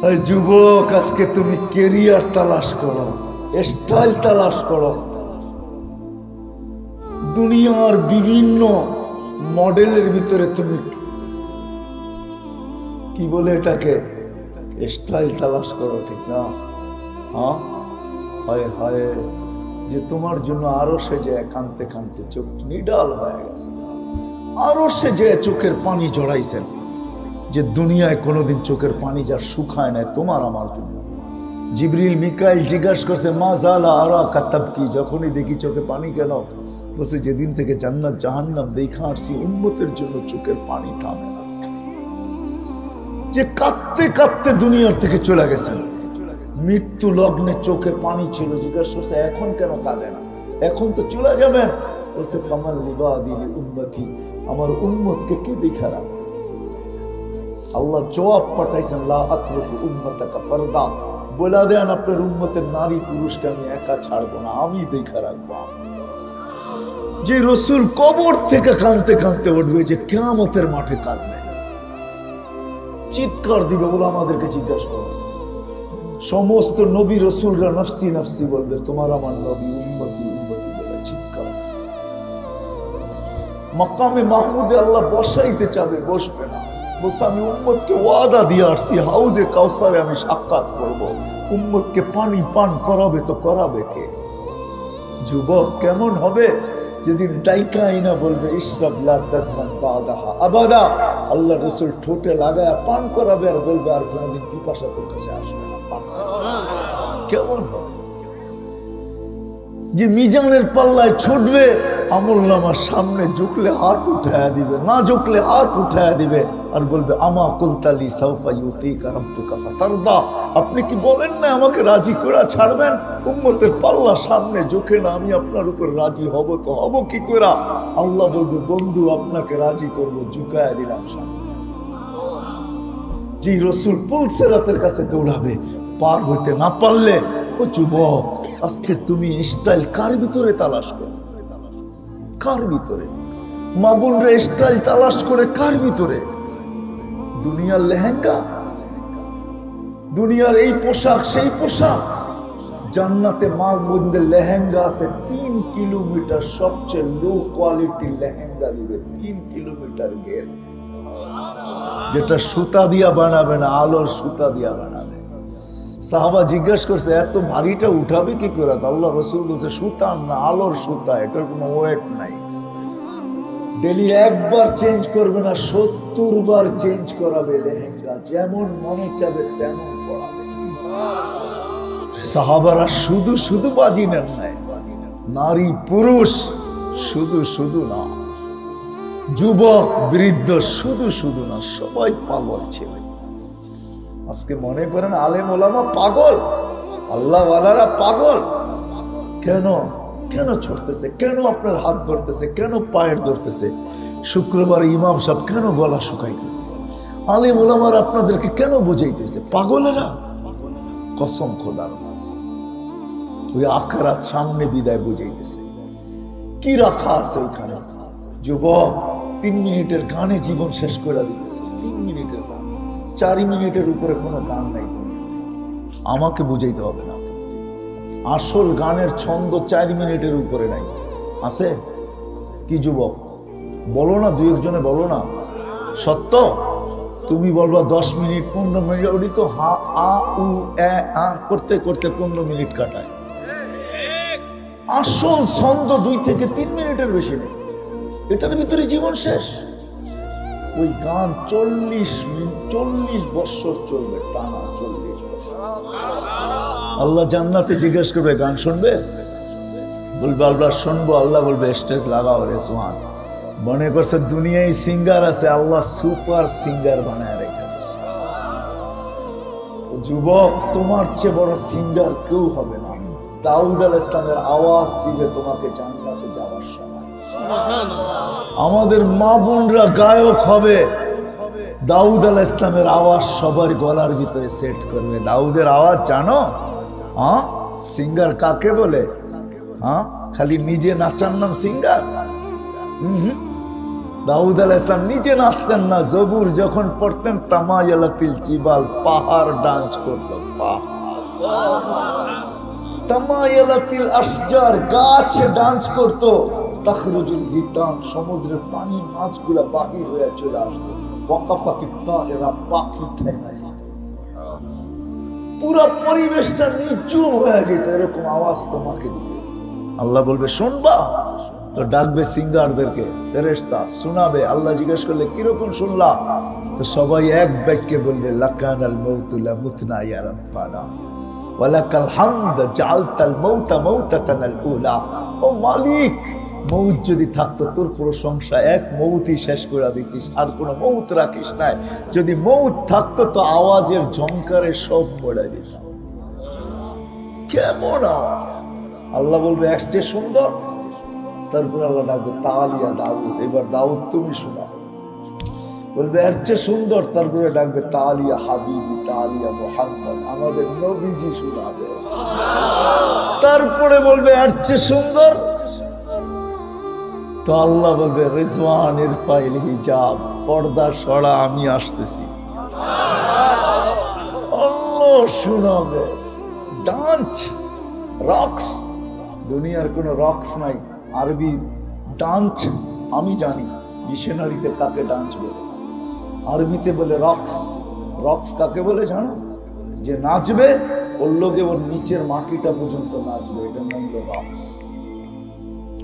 যুবক, আজকে তুমি কেরিয়ার তালাশ করো, স্টাইল তালাশ করো। দুনিয়ার বিভিন্ন মডেলের ভিতরে তুমি কি বলে এটাকে? স্টাইল তালাশ করো, ঠিক না? হ্যাঁ? হয় হয়, যে তোমার জন্য আরও সে যে কানতে কানতে চোখ নিডাল হয়ে গেছে। আরও সে যে চোখের পানি জড়াইছেন। যে দুনিয়ায় কোনোদিন চোখের পানি যা শুকায় নাই, তোমার আমার জন্য। জিবরিল, মিকাইল জিজ্ঞাসা করছে, মা জালা আরা কাতাব কি? যখনই দেখি চোখে পানি কেন? বলছে, যেদিন থেকে জান্নাত, জাহান্নাম দেখা আসছি উন্মতের জন্য চোখের পানি থামে না। যে কাঁদতে কাঁদতে দুনিয়ার থেকে চলে গেছেন মৃত্যু লগ্নে চোখে পানি ছিল, জিজ্ঞাসা করছে, এখন কেন কাঁদে না এখন তো চলে যাবেন? বলছে ফামাল লিবা দিলি উন্মতি আমার উন্মতকে কে দেখা রাখবে? আল্লাহ জবাব পাঠাইছেন আতরুকু বলে দেন, আপনার উম্মতের নারী পুরুষকে আমি একা ছাড়বো না, আমি দেখা রাখব যে রসুল কবর থেকে কাঁদতে কাঁদতে উঠবে, যে কেয়ামতের মাঠে কাঁদবে। চিৎকার দিবে বলে আমাদেরকে জিজ্ঞাসা করবে সমস্ত নবী রসুলরা নফসি নফসি বলবে, তোমার আমার নবী উন্মতি উন্মতি বলে চিৎকার মকামে মাহমুদে আল্লাহ বসাইতে চাবে, বসবে না। বলছে আমি উম্মতকে ওয়াদা দিয়ে আসছি, হাউজে কাউসারে আমি সাক্ষাৎ করব। উম্মতকে পানি পান করাবে তো করাবে কে? যুবক কেমন হবে? যেদিন ডাইকা আইনা বলবে ইসরাব লা তাজমান বাদাহা আবাদা। আল্লাহ রসুল ঠোঁটে লাগায় পান করাবে আর বলবে, আর কোনোদিন পিপাসা তোর কাছে আসবে না। কেমন হবে? যে মিজানের পাল্লায় ছুটবে, আমল নামার সামনে ঝুঁকলে হাত উঠায়া দিবে, না ঝুঁকলে হাত উঠায়া দিবে। আর বলবে, আমা কুলতালি সাউফা ইউতি কারাব্বুকা আপনি কি বলেন না আমাকে রাজি করে ছাড়বেন? উম্মতের পাল্লা সামনে ঝুঁকে না, আমি আপনার উপর রাজি হব তো হব কি করে আল্লাহ বলবে, বন্ধু, আপনাকে রাজি করব ঝুঁকায়া দিলাম যে রসুল পুলসেরাতের কাছে দৌড়াবে। পার হইতে না পারলে, ও যুবক, আজকে তুমি স্টাইল কার ভিতরে তালাশ করো কার ভিতরে? মা বোনরা স্টাইল তালাশ করে কার ভিতরে? দুনিয়ার লেহেঙ্গা, দুনিয়ার এই পোশাক, সেই পোশাক। জান্নাতে মা বোনদের লেহেঙ্গা আছে, তিন কিলোমিটার সবচেয়ে লো কোয়ালিটির লেহেঙ্গা দিবে, তিন কিলোমিটার গের যেটা সুতা দিয়া বানাবে না, আলোর সুতা দিয়া বানাবে। সাহাবা জিজ্ঞেস করছে, এত ভারীটা উঠাবে কি করে? আল্লাহ রসুল বলছে, সুতা না, আলোর সুতা, এটার কোনো ওয়েট নাই। ডেলি একবার চেঞ্জ করবে না, সত্তর বার চেঞ্জ করাবে লেহেঙ্গা। যেমন মনে চাবে তেমন পড়াবে সাহাবারা শুধু শুধু বাজি নেন নারী পুরুষ শুধু শুধু না। যুবক, বৃদ্ধ শুধু শুধু না, সবাই পাগল ছিল। আজকে মনে করেন আলেম ওলামা পাগল, আল্লাহওয়ালারা পাগল। কেন? কেন ছড়তেছে কেন আপনার হাত ধরতেছে? কেন পায়ের ধরতেছে? শুক্রবার ইমাম সাহেব কেন গলা শুকাইতেছে? আলেম ওলামার আপনাদেরকে কেন বুঝাইতেছে? পাগলেরা? কসম খোদার ওই আখরাত সামনে বিদায় বুঝাইতেছে। কি রাখা আছে ওইখানে? যুবক, তিন মিনিটের গানে জীবন শেষ করে দিতেছে। তিন মিনিটের গান। চারি মিনিটের উপরে কোনো গান নাই আমাকে বুঝাইতে হবে আসল গানের ছন্দ চার মিনিটের উপরে নাই। আছে? কি যুবক? বলো না, দুই একজনে বলো না। সত্য? তুমি বলবা দশ মিনিট, পনেরো মিনিট, ওটি তো হা, আ, উ, এ, আ করতে করতে পনেরো মিনিট কাটায়। আসল ছন্দ দুই থেকে তিন মিনিটের বেশি নেই। এটার ভিতরে জীবন শেষ। ওই গান চল্লিশ মিনিট চল্লিশ বছর চলবে, টানা চল্লিশ বছর। আল্লাহ জান্নাতে জিজ্ঞেস করবে, গান শুনবে? বলবে, আল্লাহ শুনব। আল্লাহ বলবে, স্টেজ লাগাও রেসমান মনে করছে, দুনিয়ায় সিঙ্গার আছে, আল্লাহ সুপার সিঙ্গার বানায় রেখে। যুবক, তোমার চেয়ে বড় সিঙ্গার কেউ হবে না। দাউদ আল ইসলামের আওয়াজ দিবে তোমাকে জান্নাতে যাওয়ার সময়। আমাদের মা বোনরা গায়ক হবে। দাউদ আল ইসলামের আওয়াজ সবার গলার ভিতরে সেট করবে। দাউদের আওয়াজ জানো? হ্যাঁ? সিঙ্গার কাকে বলে? হ্যাঁ? খালি নিজে নাচার নাম সিঙ্গার হুম দাউদ আলাহ ইসলাম নিজে নাচতেন না। জবুর যখন পড়তেন, তামায়ালাতিল জিবাল পাহাড় ডান্স করতো। ডান্স করতো। তখরুজুল সমুদ্রের পানি মাছগুলা বাহির হয়ে চলে আসতো। ওয়াকাফাতিত্তা এরা পাখি ঠেঙায় পুরো পরিবেশটা নিচুম হয়ে যেত, এরকম আওয়াজ তোমাকে দিবে আল্লাহ বলবে, শুনবা? তো ডাকবে সিঙ্গারদেরকে ফেরেস্তা শোনাবে। আল্লাহ জিজ্ঞেস করলে, কীরকম শুনলা? তো সবাই এক বাক্যে বলবে লাকান আল মৌতুল্লা মুতনা ইয়া রাব্বানা, ওয়ালাকাল হামদ জাআলতাল মাউতা মাউতাতান আল উলা। ও মালিক! মৌত যদি থাকতো, তোর প্রশংসা এক মৌতই শেষ করে দিছিস, আর কোনো মৌত রাখিস নাই। যদি মৌত থাকতো, তো আওয়াজের ঝংকারে সব মরে যেত। কেমন আল্লাহ বলবে একটে সুন্দর। তারপর আল্লাহ ডাকবে, তালিয়া দাউদ। এবার দাউদ তুমি শোনা বলবে এর চেয়ে সুন্দর। তারপরে ডাকবে, তালিয়া হাবিবি, তালিয়া মোহাম্মদ। আমাদের নবীজি শোনাবে। তারপরে বলবে এর চেয়ে সুন্দর। তো আল্লাহ বলবে রিজওয়ান ইরফাইল হিজাব, পর্দা সরা, আমি আসতেছি। শোনাবে। ডান্স রক্স, দুনিয়ার কোনো রক্স নাই। আরবি ডান্স আমি জানি, ডিকশনারিতে কাকে ডান্স বলে? আরবিতে বলে রক্স। রক্স কাকে বলে জানো? যে নাচবে, ওর লোকে ওর নিচের মাটিটা পর্যন্ত নাচবে। এটার নাম হলো রক্স।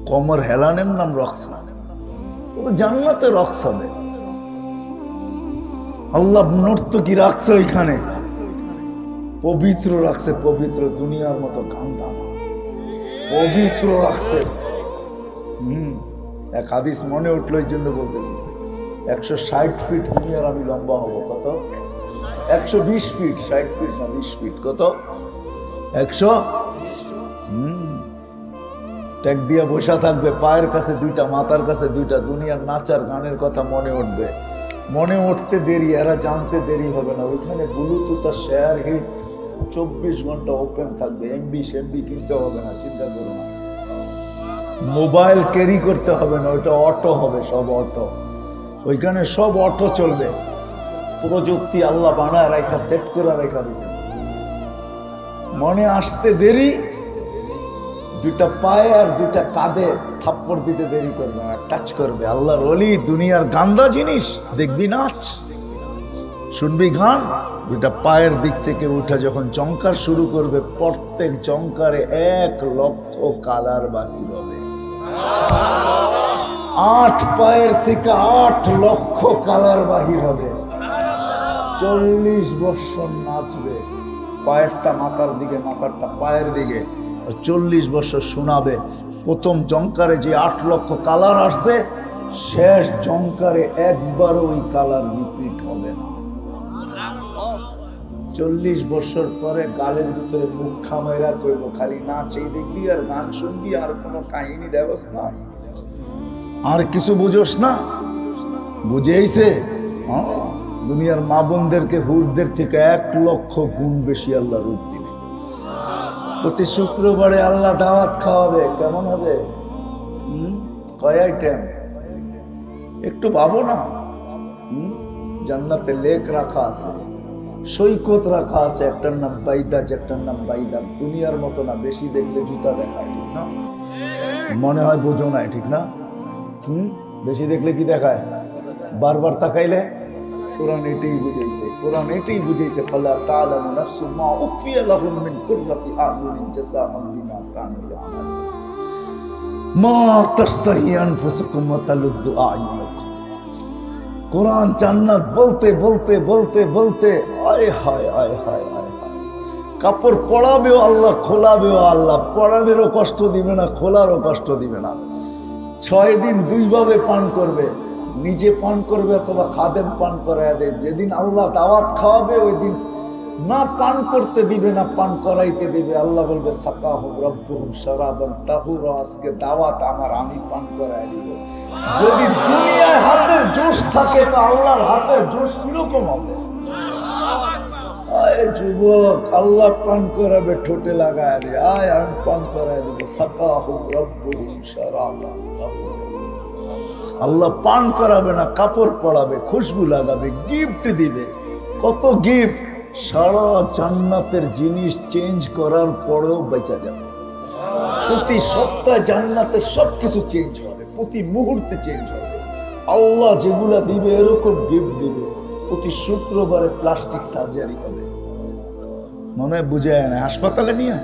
কমর হেলানের নাম রক্স ও তো জান্নাতে রক্স হবে আল্লাহ নর্তকি রাখছে ওইখানে? পবিত্র রাখছে, পবিত্র দুনিয়ার মতো গান্ধা। পবিত্র রাখছে। হম, এক হাদিস মনে উঠল এই জন্য বলতেছি। একশো ষাট ফিট আর আমি লম্বা হব, কত? একশো বিশ ফিট, ষাট ফিট না বিশ ফিট, কত? একশো ট্যাগ দিয়ে বসা থাকবে, পায়ের কাছে দুইটা, মাথার কাছে দুইটা, দুনিয়ার নাচার গানের কথা মনে উঠবে। মনে উঠতে দেরি, এরা জানতে দেরি হবে না। ওইখানে ব্লুটুথ আর শেয়ার হিট চব্বিশ ঘণ্টা ওপেন থাকবে। এমবি সেমবি কিনতে হবে না, চিন্তা করো না। মোবাইল ক্যারি করতে হবে না, ওইটা অটো হবে, সব অটো ওইখানে সব অটো চলবে। প্রযুক্তি আল্লাহ বানায় রেখা সেট করে রেখা দিছে। মনে আসতে দেরি দুইটা পায়ে আর দুইটা কাঁধে থাপ্পড় দিতে দেরি করবে আর টাচ করবে। আল্লাহর অলি দুনিয়ার গান্দা জিনিস। দেখবি নাচ শুনবি গান? দুইটা পায়ের দিক থেকে উঠে যখন চমকার শুরু করবে, প্রত্যেক চমকারে এক লক্ষ কালার বাকি হবে আট পায়ের থেকে আট লক্ষ কালার বাহির হবে চল্লিশ বৎসর নাচবে। পায়েরটা মাথার দিকে, মাথারটা পায়ের দিকে। চল্লিশ বছর শোনাবে। প্রথম জঙ্কারে যে আট লক্ষ কালার আসছে, শেষ জঙ্কারে একবারও ওই কালার রিপিট হবে না। চল্লিশ বছর পরে গালের ভিতরে মুখ খামাইরা করব খালি নাচেই দেখবি আর গান শুনবি, আর কোনো কাহিনী দেবস না। আর কিছু বুঝোস না? বুঝেইছে? হ্যাঁ? দুনিয়ার মা বোনদেরকে হুরদের থেকে এক লক্ষ গুণ বেশি আল্লাহ রূপ দিবে প্রতি শুক্রবারে আল্লাহ দাওয়াত খাওয়াবে, কেমন হবে? কয় আইটেম একটু ভাবো না? জান্নাতে লেক রাখা আছে, সৈকত রাখা আছে, একটার নাম বাইদাজ একটার নাম বাইদাক দুনিয়ার মতো না, বেশি দেখলে জুতা দেখায় ঠিক না? মনে হয় বোঝো নাই, ঠিক না? হুম? বেশি দেখলে কি দেখায়? বারবার তাকাইলে কোরআন এটাই বুঝাইছে, কোরআন এটাই বুঝাইছে, ফালা নাফসুম মা উখফিয়া লাহুম মিন বিমা কানু মা আনফুসুকুম ওয়া কোরআন জান্নাত বলতে বলতে বলতে বলতে হায়, আয় হায় আয় হায়। কাপড় পড়াবেও আল্লাহ, খোলাবেও আল্লাহ পড়ানেরও কষ্ট দিবে না, খোলারও কষ্ট দিবে না। ছয় দিন দুইভাবে পান করবে নিজে পান করবে অথবা খাদেম পান করায় দেয়। যেদিন আল্লাহ দাওয়াত খাওয়াবে, ওই দিন না পান করতে দিবে, না পান করাইতে দিবে। আল্লাহ বলবে সাকা হুম রব্বুহুম শরাবান তাহুর, আজকে দাওয়াত আমার, আমি পান করায় দিব। যদি দুনিয়ায় হাতের জোশ থাকে, তো আল্লাহর হাতের জোশ কীরকম হবে? আয় যুবক, আল্লাহ পান করাবে, ঠোঁটে লাগায় দে। আয়, আমি পান করায় দেবো। সাকা হুম রব্বুহুম শরাবান তাহুরা। আল্লাহ পান করাবে না, কাপড় পরাবে, খুশবু লাগাবে গিফট দিবে। কত গিফট সারা জান্নাতের জিনিস চেঞ্জ করার পরেও বেঁচা যাবে। প্রতি সপ্তাহে জান্নাতে সবকিছু চেঞ্জ হবে, প্রতি মুহূর্তে চেঞ্জ হবে। আল্লাহ যেগুলা দিবে, এরকম গিফট দিবে, প্রতি শুক্রবারে প্লাস্টিক সার্জারি হবে। মনে হয় বুঝে না, হাসপাতালে নিয়ে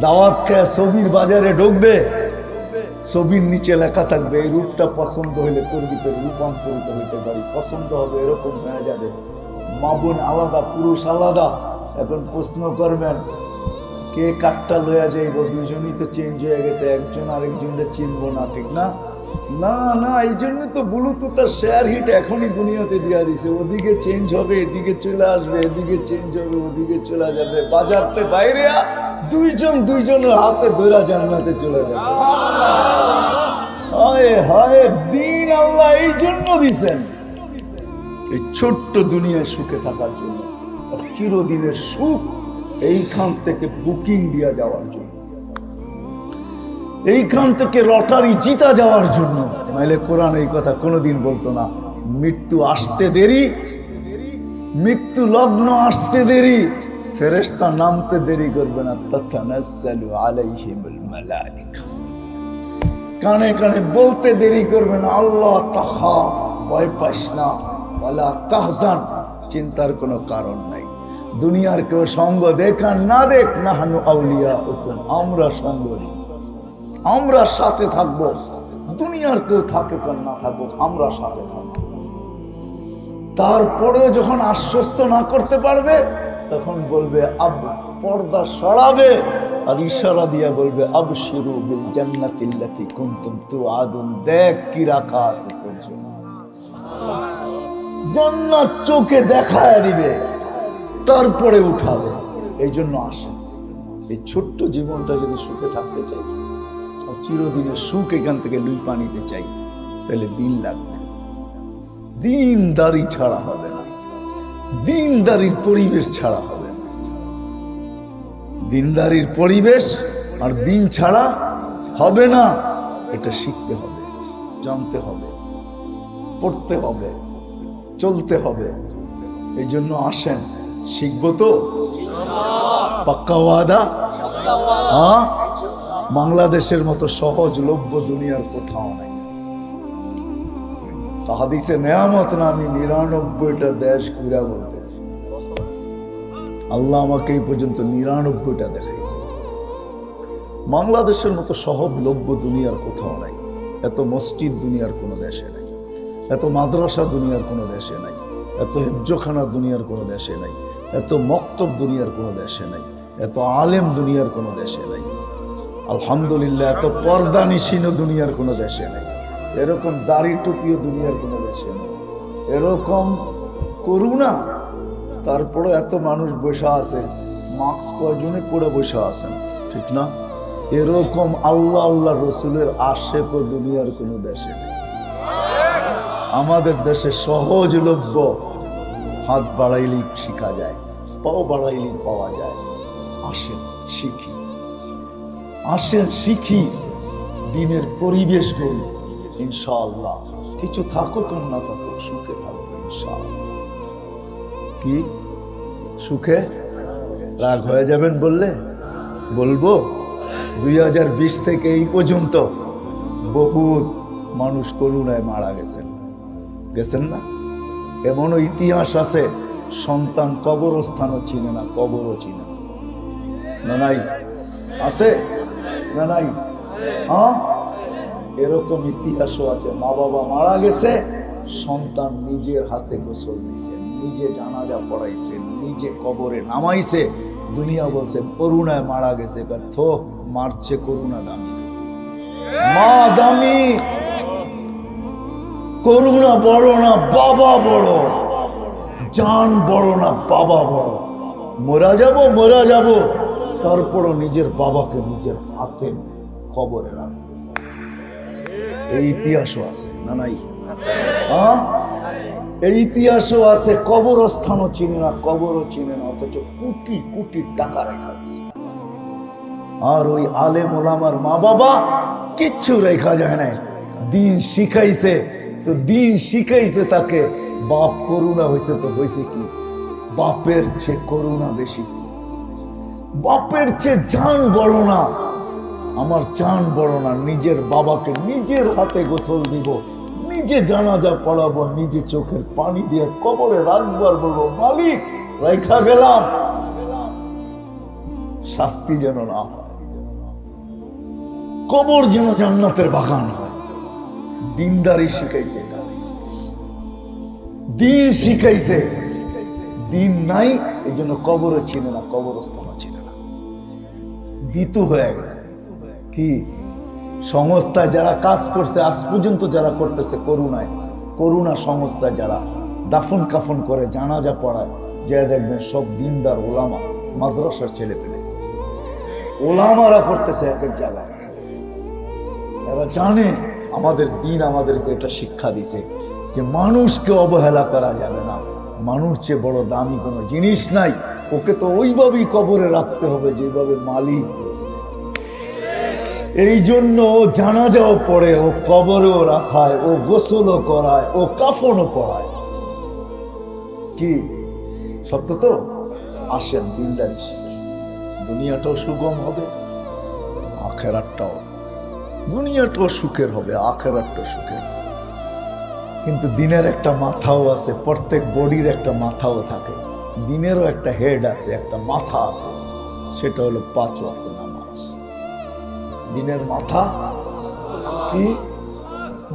দাওয়াত খেয়ে, ছবির বাজারে ঢুকবে। ছবির নিচে লেখা থাকবে, এই রূপটা পছন্দ হইলে তোর ভিতরে রূপান্তরিত হইতে পারি। পছন্দ হবে এরকম হয়ে যাবে। মা বোন আলাদা, পুরুষ আলাদা। এখন প্রশ্ন করবেন, কে কাঠটা লইয়া যাইব? দুজনই তো চেঞ্জ হয়ে গেছে, একজন আরেকজনকে চিনবো না, ঠিক না? না না, এই জন্য তো ব্লুটুথ আর শেয়ার হিট এখনই দুনিয়াতে দিয়া দিছে। ওদিকে চেঞ্জ হবে, এদিকে চলে আসবে, এদিকে চেঞ্জ হবে, ওদিকে চলে যাবে। বাজারতে বাইরে দুইজন দুইজনের হাতে ধরা জান্নাতে চলে যাবে। ছোট্ট দুনিয়ায় সুখে থাকার জন্য চিরদিনের সুখ এইখান থেকে বুকিং দিয়া যাওয়ার জন্য। এইখান থেকে লটারি জিতা যাওয়ার জন্য। নাইলে কোরআন এই কথা কোনোদিন বলতো না, মৃত্যু আসতে দেরি, মৃত্যু লগ্ন আসতে দেরি, ফেরেশতা নামতে দেরি করবে না। তাতানাজ্জালু আলাইহিমুল মালাইকা। কানে কানে বলতে দেরি করবেন আল্লাহ তাহা ভয় পাস না বলা তাহজান, চিন্তার কোনো কারণ নাই। দুনিয়ার কেউ সঙ্গ দেখান না দেখ না হানু আউলিয়া হুকুম আমরা সঙ্গ। দিই আমরা সাথে থাকব, দুনিয়ার কেউ থাকে না থাকুক, আমরা সাথে থাকব। তারপরেও যখন আশ্বস্ত না করতে পারবে তখন বলবে, আব পর্দা সরাবে। আর ইশারা দিয়া বলবে আব শিরু বিল জান্নাতিল্লাতি কুনতুম তুআদুন। দেখ কি রাখা আছে তোর জন্য। জান্নাত চোখে দেখায় দিবে, তারপরে উঠাবে। এই জন্য আসে। এই ছোট্ট জীবনটা যদি সুখে থাকতে চাই, আর চিরদিনের সুখ এখান থেকে লুই পানিতে চাই, তাহলে দিন লাগবে। দিনদারি ছাড়া হবে দিনদারির পরিবেশ ছাড়া হবে দিনদারির পরিবেশ আর দিন ছাড়া হবে না, এটা শিখতে হবে, জানতে হবে, পড়তে হবে, চলতে হবে। এই জন্য আসেন, শিখব তো? পাক্কা ওয়াদা? হ্যাঁ? বাংলাদেশের মতো সহজলভ্য দুনিয়ার কোথাও নাই। হাদিসে নেয়ামত না আমি নিরানব্বইটা দেশ ঘুরা বলতেছি। আল্লাহ আমাকে এই পর্যন্ত নিরানব্বইটা দেখাইছে। বাংলাদেশের মতো সহজলভ্য দুনিয়ার কোথাও নাই। এত মসজিদ দুনিয়ার কোনো দেশে নাই। এত মাদ্রাসা দুনিয়ার কোনো দেশে নাই। এত হেফজখানা দুনিয়ার কোনো দেশে নাই। এত মক্তব দুনিয়ার কোনো দেশে নাই। এত আলেম দুনিয়ার কোনো দেশে নাই। আলহামদুলিল্লাহ, এত পর্দা নিশিনও দুনিয়ার কোনো দেশে নেই। এরকম দাড়ি টুপিও দুনিয়ার কোনো দেশে এরকম করুণা তারপরে এত মানুষ বসে আছে, মাস্ক কয়জনে পরে বসে আছেন, ঠিক না? এরকম আল্লাহ আল্লাহ রসুলের আশেপ দুনিয়ার কোনো দেশে নেই। আমাদের দেশে সহজলভ্য হাত বাড়াইলেই শিখা যায়, পাও বাড়াইলেই পাওয়া যায়। আসেন, শিখি। আসেন, শিখি। দিনের পরিবেশ গড়ি। ইনশাআল্লাহ। কিছু থাকুক আর না থাকুক, সুখে থাকব ইনশাআল্লাহ। কি? সুখে? রাগ হয়ে যাবেন বললে? বলব? দুই হাজার বিশ থেকে এই পর্যন্ত বহুত মানুষ করুণায় মারা গেছেন। গেছেন না? এমনও ইতিহাস আছে, সন্তান কবরস্থানও চিনে না, কবরও চিনে না নাই? আছে? না নাই? হ্যাঁ? এরকম ইতিহাসও আছে। মা বাবা মারা গেছে, সন্তান নিজের হাতে গোসল দিছে নিজে জানাজা পড়াইছে, নিজে কবরে নামাইছে। দুনিয়া বলছে, করুণায় মারা গেছে। থো মারছে করুণা দামি। মা দামি। করুণা বড় না, বাবা বড়। জান বড় না, বাবা বড়। মরা যাব মরা যাব। তারপরও নিজের বাবাকে নিজের হাতে কবরে রাখব। এই ইতিহাসও আছে, না নাই? এই ইতিহাসও আছে, কবরস্থানও চিনে না, কবরও চিনে না, অথচ কোটি কোটি টাকা রেখা আছে আর ওই আলেম ওলামার মা বাবা কিচ্ছু রেখা যায় না দিন শিখাইছে, তো দিন শিখাইছে তাকে, বাপ করুণা হয়েছে তো হয়েছে কি? বাপের চেয়ে করুণা বেশি। বাপের চেয়ে জান বড় না আমার চান বড় না নিজের বাবাকে নিজের হাতে গোসল দিব, নিজে জানাজা পড়াবো, নিজে চোখের পানি দিয়ে কবরে রাখবার বলব, মালিক, রাইখা গেলাম। শাস্তি যেন না কবর যেন জান্নাতের বাগান হয়। দিনদারি শিখাইছে দিন শিখাইছে। দিন নাই এই জন্য কবরও চিনে না, কবরস্থানও চিনে না। বিতু হয়ে গেছে। কি সংস্থা যারা কাজ করছে, আজ পর্যন্ত যারা করতেছে করুণায়। করুণা সংস্থা যারা দাফন কাফন করে, জানাজা পড়ায়, যা দেখবেন সব দিনদার ওলামা, মাদ্রাসার ছেলে পেলে ওলামারা করতেছে এক এক জায়গায়। এরা জানে আমাদের দিন আমাদেরকে এটা শিক্ষা দিছে, যে মানুষকে অবহেলা করা যাবে না। মানুষ চেয়ে বড় দামি কোনো জিনিস নাই, ওকে তো ওইভাবেই কবরে রাখতে হবে, যেভাবে মালিক বলছে। এই জন্য জানাজাও পড়ে, ও কবরেও রাখায়, ও গোসলও করায়, ও কাফনও পড়ায় কি? সত্য তো? আসেন, দিনদারি দুনিয়াটাও সুগম হবে, আখেরাতটাও। দুনিয়াটাও সুখের হবে, আখেরাতটাও সুখের। কিন্তু দিনের একটা মাথাও আছে, প্রত্যেক বডির একটা মাথাও থাকে। দিনেরও একটা হেড আছে, একটা মাথা আছে, সেটা হলো পাঁচ ওয়াক্ত। দিনের মাথা, কি?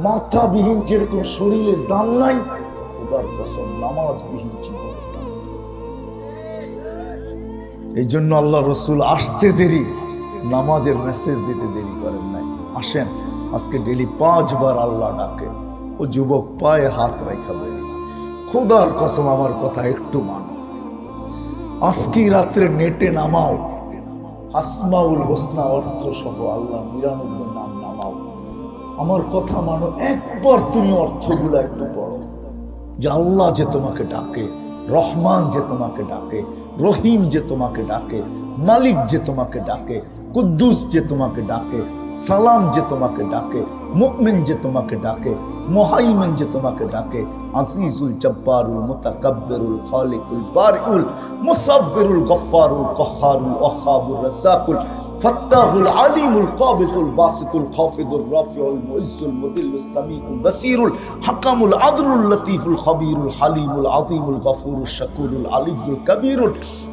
মাথাবিহীন যেরকম শরীরের দাম নাই, খোদার কসম নামাজবিহীন জীবনের দাম এই জন্য আল্লাহ রসুল আসতে দেরি, নামাজের মেসেজ দিতে দেরি করেন নাই। আসেন, আজকে ডেলি পাঁচবার আল্লাহ ডাকে, ও যুবক পায়ে হাত রেখা বলি খোদার কসম আমার কথা একটু মানো। আজকে রাত্রে নেটে নামাও আসমাউল হোসনা অর্থ সহ আল্লাহ নিরানব্বই নাম নামাও। আমার কথা মানো, একবার তুমি অর্থগুলো একটু পড়ো। যে আল্লাহ যে তোমাকে ডাকে, রহমান যে তোমাকে ডাকে, রহিম যে তোমাকে ডাকে, মালিক যে তোমাকে ডাকে, কুদ্দুস যে তোমাকে ডাকে, সালাম যে তোমাকে ডাকে মুকমিন যে তোমাকে ডাকে মোহাইমেন যে তোমাকে ডাকে আজিজুল জব্বারুল মুতাকাব্বিরুল খালিকুল বারিউল মুসাব্বিরুল গফফারুল কহারুল ওয়াহাবুর রাসাকুল فتاح العليم القابض الباسط الخافض الرافع المعز المذل السميع البصير الحكم العدل اللطيف الخبير الحليم العظيم الغفور الشكور العلي الكبير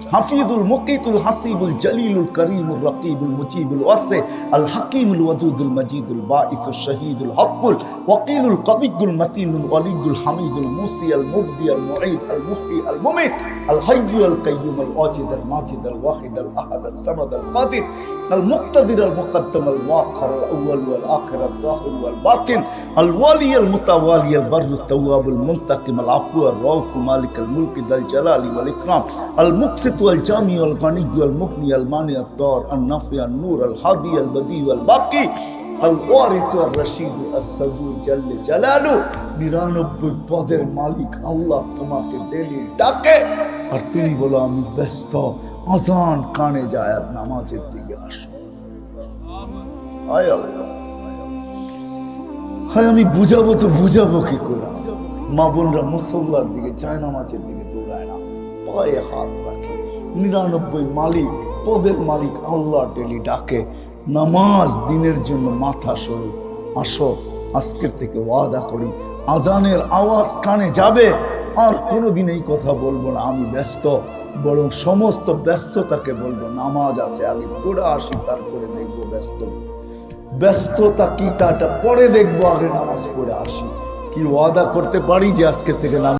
الحفيظ المقيت الحسيب الجليل الكريم الرقيب المجيب الواسع الحكيم الودود المجيد الباعث الشهيد الحق الوقيل القوي المتين الولي الحميد الموصي المبدي المعيد المحيي المميت الحي القيوم الواجد الماجد الواحد الاحد الصمد القادر المقتدر المقدم المؤخر الاول والاخر الظاهر والباطن ওয়াল জামি ওয়াল কানিজ ওয়াল মুকনি আল মানি আল তর আল নাফি আল নূর আল নিরানব্বই পদের মালিক আল্লাহ তোমাকে ডেলি ডাকে। আর তুমি বলো, আমি ব্যস্ত। আজান কানে যায়, আর নামাজের দিকে আসো। হয় আমি বুঝাবো তো বুঝাবো কি করে? মা বোনরা মুসল্লার দিকে চায় নামাজের দিকে চলে না। পায়ে হাত রাখে। নিরানব্বই মালিক, পদের মালিক আল্লাহ ডেলি ডাকে, নামাজ দিনের জন্য মাথা সরু। আসো, আজকের থেকে ওয়াদা করি, আজানের আওয়াজ কানে যাবে, আর কোনোদিন এই কথা বলব না, আমি ব্যস্ত। বরং সমস্ত ব্যস্ততাকে বলব, নামাজ আছে আগে পড়ে আসি তারপরে দেখব ব্যস্ত। ব্যস্ততা কি তাটা পরে দেখব, আগে নামাজ পড়ে আসি। কি ওয়াদা করতে পারি যে আজকের থেকে নামাজ